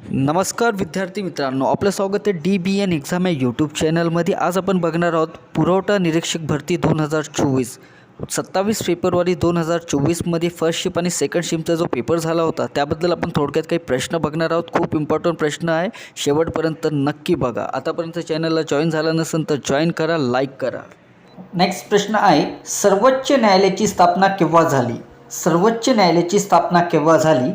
नमस्कार विद्यार्थी मित्रांनो आपलं स्वागत आहे डी बी एन एक्झाम या यूट्यूब चॅनलमध्ये आज आपण बघणार आहोत पुरवठा निरीक्षक भरती दोन हजार चोवीस. सत्तावीस फेब्रुवारी दोन हजार चोवीसमध्ये फर्स्ट शिप आणि सेकंड शिपचा जो पेपर झाला होता त्याबद्दल आपण थोडक्यात काही प्रश्न बघणार आहोत. खूप इम्पॉर्टंट प्रश्न आहे. शेवटपर्यंत नक्की बघा. आतापर्यंत चॅनलला जॉईन झाला नसेल तर जॉईन करा लाईक करा. नेक्स्ट प्रश्न आहे सर्वोच्च न्यायालयाची स्थापना केव्हा झाली? सर्वोच्च न्यायालयाची स्थापना केव्हा झाली?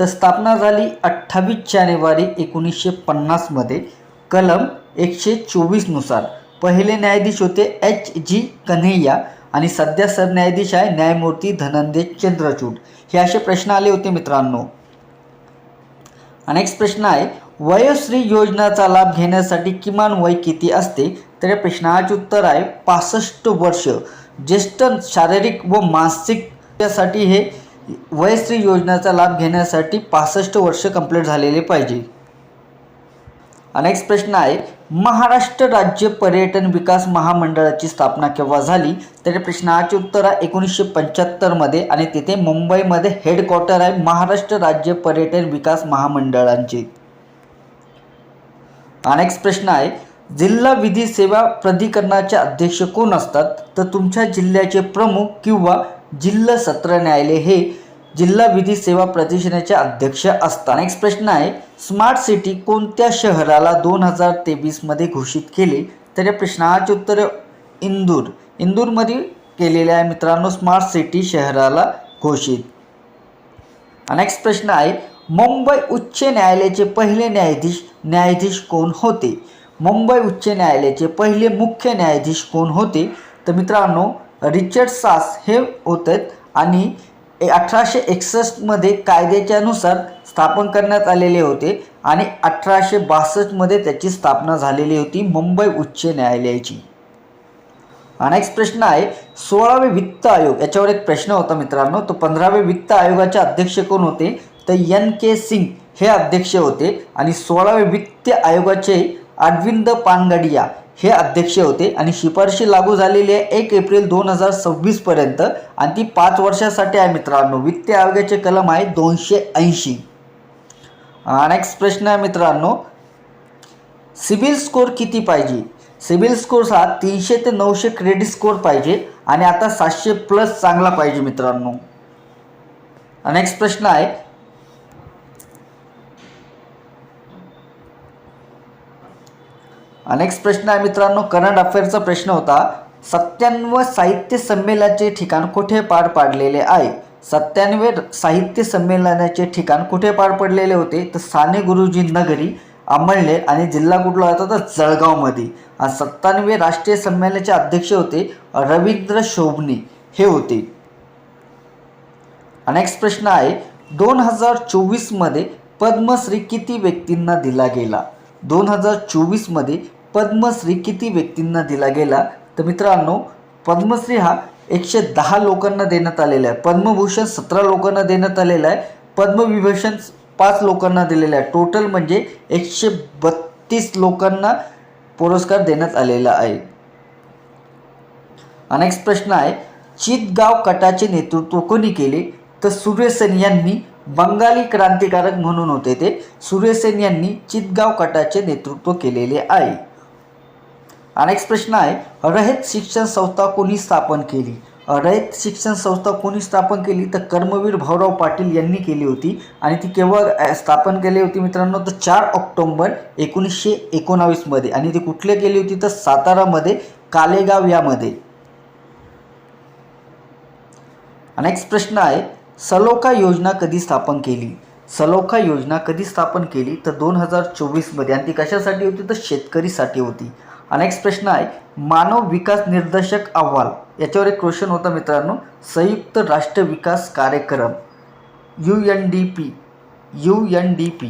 तर स्थापना झाली अठ्ठावीस जानेवारी एकोणीसशे पन्नासमध्ये कलम एकशे चोवीसनुसार पहिले न्यायाधीश होते एच जी कन्हैया आणि सध्या सरन्यायाधीश आहे न्यायमूर्ती धनंजय चंद्रचूड. हे असे प्रश्न आले होते मित्रांनो. नेक्स्ट प्रश्न आहे. वयोश्री योजनाचा लाभ घेण्यासाठी किमान वय किती असते? तर या प्रश्नाचे उत्तर आहे पासष्ट वर्ष. ज्येष्ठ शारीरिक व मानसिक यासाठी हे वयश्री योजनेचा लाभ घेण्यासाठी पासष्ट वर्ष कंप्लीट झालेले पाहिजे. नेक्स्ट प्रश्न आहे. महाराष्ट्र राज्य पर्यटन विकास महामंडळाची स्थापना केव्हा झाली? तर प्रश्नाचे उत्तर आहे एकोणीसशे पंच्याहत्तरमध्ये आणि तिथे मुंबईमध्ये हेडक्वार्टर आहे महाराष्ट्र राज्य पर्यटन विकास महामंडळांचे. नेक्स्ट प्रश्न आहे. जिल्हा विधी सेवा प्राधिकरणाचे अध्यक्ष कोण असतात? तर तुमच्या जिल्ह्याचे प्रमुख किंवा जिल्हा सत्र न्यायालय हे जिल्हा विधी सेवा प्रदर्शनाचे अध्यक्ष असतात. नेक्स्ट प्रश्न आहे स्मार्ट सिटी कोणत्या शहराला दोन हजार तेवीसमध्ये घोषित केले? तर या प्रश्नाचे उत्तर इंदूर. इंदूरमध्ये केलेले आहे मित्रांनो स्मार्ट सिटी शहराला घोषित. नेक्स्ट प्रश्न आहे मुंबई उच्च न्यायालयाचे पहिले न्यायाधीश न्यायाधीश कोण होते? मुंबई उच्च न्यायालयाचे पहिले मुख्य न्यायाधीश कोण होते? तर मित्रांनो रिचर्ड सास हे होते आणि अठराशे एकसष्टमध्ये कायद्याच्यानुसार स्थापन करण्यात आलेले होते आणि अठराशे बासष्टमध्ये त्याची स्थापना झालेली होती मुंबई उच्च न्यायालयाची. नेक्स्ट प्रश्न आहे सोळावे वित्त आयोग याच्यावर एक प्रश्न होता मित्रांनो तो पंधरावे वित्त आयोगाचे अध्यक्ष कोण होते? तर एन के सिंग हे अध्यक्ष होते. आणि सोळावे वित्त आयोगाचे अरविंद पानगडिया हे अध्यक्ष होते आणि शिफारशी लागू झालेली आहे एक एप्रिल दोन हजार सव्वीसपर्यंत आणि ती पाच वर्षासाठी आहे मित्रांनो. वित्त आयोगाचे कलम आहे दोनशे ऐंशी. नेक्स्ट प्रश्न आहे मित्रांनो. सिबिल स्कोर किती पाहिजे? सिबिल स्कोर हा तीनशे ते नऊशे क्रेडिट स्कोर पाहिजे आणि आता सातशे प्लस चांगला पाहिजे मित्रांनो. नेक्स्ट प्रश्न आहे नेक्स्ट प्रश्न आहे मित्रांनो करंट अफेअरचा प्रश्न होता सत्त्याण्णव साहित्य संमेलनाचे ठिकाण कुठे पार पाडलेले आहे? सत्त्याण्णवे साहित्य संमेलनाचे ठिकाण कुठे पार पडलेले होते? तर साने गुरुजी नगरी अमळले आणि जिल्हा कुठला होता? तर जळगावमध्ये. आणि सत्त्याण्णवे राष्ट्रीय संमेलनाचे अध्यक्ष होते रवींद्र शोभणे. हे होते. नेक्स्ट प्रश्न आहे दोन हजार चोवीसमध्ये पद्मश्री किती व्यक्तींना दिला गेला? दोन हजार चोवीसमध्ये पद्मश्री किती व्यक्तींना दिला गेला? तर मित्रांनो पद्मश्री हा एकशे दहा लोकांना देण्यात आलेला आहे. पद्मभूषण सतरा लोकांना देण्यात आलेला आहे. पद्मविभूषण पाच लोकांना दिलेला आहे. टोटल म्हणजे एकशे बत्तीस लोकांना पुरस्कार देण्यात आलेला आहे. नेक्स्ट प्रश्न आहे चितगाव कटाचे नेतृत्व कोणी केले? तर सूर्यसेन यांनी बंगाली क्रांतिकारक म्हणून होते ते. सूर्यसेन यांनी चितगाव कटाचे नेतृत्व केलेले आहे. अनेक प्रश्न आहे. अरहित शिक्षण संस्था कोणी स्थापन केली? अरहित शिक्षण संस्था कोणी स्थापन केली? तर कर्मवीर भाऊराव पाटील यांनी केली होती आणि ती केव्हा स्थापन केली होती मित्रांनो? तर चार ऑक्टोंबर एकोणीसशे एकोणावीसमध्ये आणि ती कुठले केली होती? तर सातारामध्ये कालेगाव यामध्ये. नेक्स्ट प्रश्न आहे. सलोखा योजना कधी स्थापन केली? सलोखा योजना कधी स्थापन केली? तर दोन हजार चोवीसमध्ये आणि ती कशासाठी होती? तर शेतकरीसाठी होती. नेक्स्ट प्रश्न आहे मानव विकास निर्देशक अहवाल. याच्यावर एक क्वेश्चन होता मित्रांनो संयुक्त राष्ट्र विकास कार्यक्रम U N D P U N D P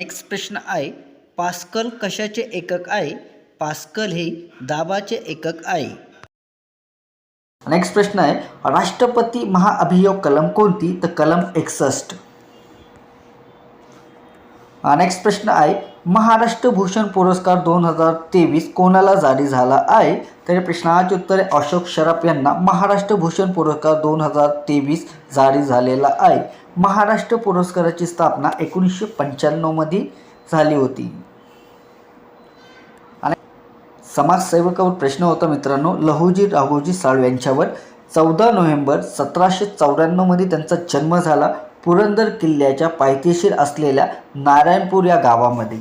next प्रश्न आहे पास्कल कशाचे एकक आहे? पास्कल हे दाबाचे एकक आहे. नेक्स्ट प्रश्न आहे राष्ट्रपती महाअभियोग कलम कोणती? तर कलम एकसष्ट. नेक्स्ट प्रश्न आहे महाराष्ट्र भूषण पुरस्कार दोन हजार तेवीस कोणाला जारी झाला आहे? तर या प्रश्नाचे उत्तर आहे अशोक शराफ यांना. महाराष्ट्र भूषण पुरस्कार दोन हजार तेवीस जारी झालेला आहे. महाराष्ट्र पुरस्काराची स्थापना एकोणीसशे पंच्याण्णवमध्ये झाली होती. आणि समाजसेवकावर प्रश्न होता मित्रांनो लहुजी राघोजी साळवे यांच्यावर. चौदा नोव्हेंबर सतराशे चौऱ्याण्णवमध्ये त्यांचा जन्म झाला पुरंदर किल्ल्याच्या पायथ्याशीर असलेल्या नारायणपूर या गावामध्ये.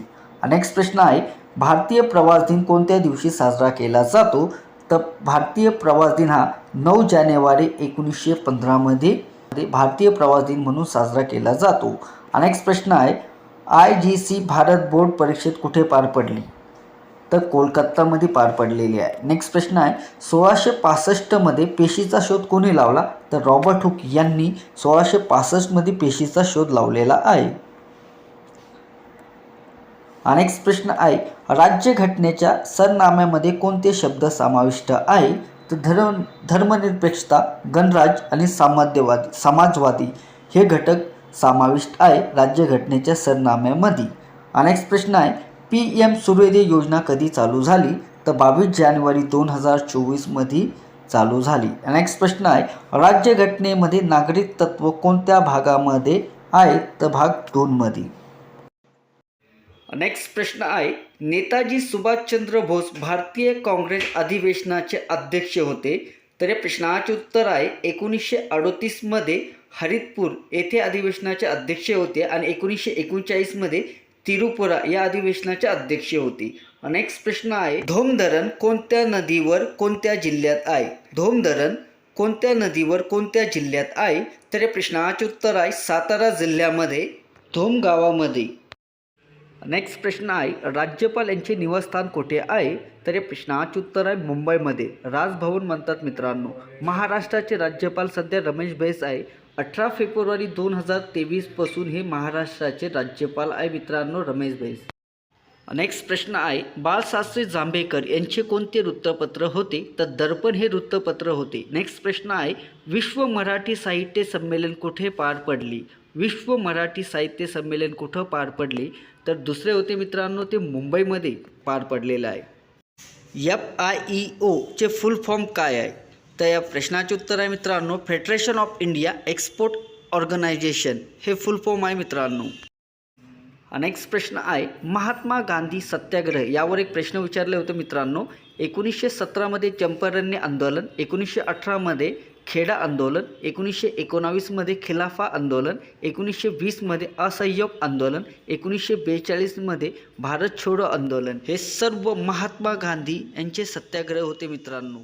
नेक्स्ट प्रश्न आहे भारतीय प्रवास दिन कोणत्या दिवशी साजरा केला जातो? तर भारतीय प्रवास दिन हा नऊ जानेवारी एकोणीसशे पंधरामध्ये भारतीय प्रवास दिन म्हणून साजरा केला जातो. नेक्स्ट प्रश्न आहे I G C Bharat board परीक्षेत कुठे पार पडली? तर कोलकातामध्ये पार पडलेली आहे. नेक्स्ट प्रश्न आहे सोळाशे पासष्टमध्ये पेशीचा शोध कोणी लावला? तर रॉबर्ट हुक यांनी सोळाशे पासष्टमध्ये पेशीचा शोध लावलेला आहे. नेक्स्ट प्रश्न आहे. राज्यघटनेच्या सरनाम्यामध्ये कोणते शब्द समाविष्ट आहे? तर धर्म धर्मनिरपेक्षता गणराज आणि सामाध्यवादी समाजवादी हे घटक समाविष्ट आहे राज्यघटनेच्या सरनाम्यामध्ये. नेक्स्ट प्रश्न आहे. पी एम सूर्योदय योजना कधी चालू झाली? तर बावीस जानेवारी दोन हजार चोवीसमध्ये चालू झाली. नेक्स्ट प्रश्न आहे. राज्यघटनेमध्ये नागरिक तत्व कोणत्या भागामध्ये आहे? तर भाग दोनमध्ये नेक्स्ट प्रश्न आहे नेताजी सुभाषचंद्र बोस भारतीय काँग्रेस अधिवेशनाचे अध्यक्ष होते. तर या प्रश्नाचे उत्तर आहे एकोणीसशे अडोतीसमध्ये हरितपूर येथे अधिवेशनाचे अध्यक्ष होते आणि एकोणीसशे एकोणचाळीसमध्ये तिरुपुरा या अधिवेशनाचे अध्यक्ष होते. नेक्स्ट प्रश्न आहे धोम धरण कोणत्या नदीवर कोणत्या जिल्ह्यात आहे? धोम धरण कोणत्या नदीवर कोणत्या जिल्ह्यात आहे? तर या प्रश्नाचे उत्तर आहे सातारा जिल्ह्यामध्ये धोम गावामध्ये. नेक्स्ट प्रश्न आहे राज्यपाल यांचे निवासस्थान कुठे आहे? तर या प्रश्नाचे उत्तर आहे मुंबईमध्ये. राजभवन म्हणतात मित्रांनो. महाराष्ट्राचे राज्यपाल सध्या रमेश बैस आहे. अठरा फेब्रुवारी दोन हजार तेवीसपासून हे महाराष्ट्राचे राज्यपाल आहे मित्रांनो रमेश बैस. नेक्स्ट प्रश्न आहे बाळशास्त्री जांभेकर यांचे कोणते वृत्तपत्र होते? तर दर्पण हे वृत्तपत्र होते. नेक्स्ट प्रश्न आहे विश्व मराठी साहित्य संमेलन कुठे पार पडली? विश्व मराठी साहित्य संमेलन कुठं पार पडले? तर दुसरे होते मित्रांनो ते मुंबईमध्ये पार पडलेलं आहे. एफ आय ई ओचे फुल फॉर्म काय आहे? तर या प्रश्नाचे उत्तर आहे मित्रांनो federation of India export organisation हे फुल फॉर्म आहे मित्रांनो. नेक्स्ट प्रश्न आहे महात्मा गांधी सत्याग्रह. यावर एक प्रश्न विचारले होते मित्रांनो एकोणीसशे सतरामध्ये चंपारण्य आंदोलन एकोणीसशे अठरामध्ये खेडा आंदोलन एकोणीसशे एकोणावीसमध्ये खिलाफा आंदोलन एकोणीसशे वीसमध्ये असहयोग आंदोलन एकोणीसशे बेचाळीसमध्ये भारत छोडो आंदोलन. हे सर्व महात्मा गांधी यांचे सत्याग्रह होते मित्रांनो.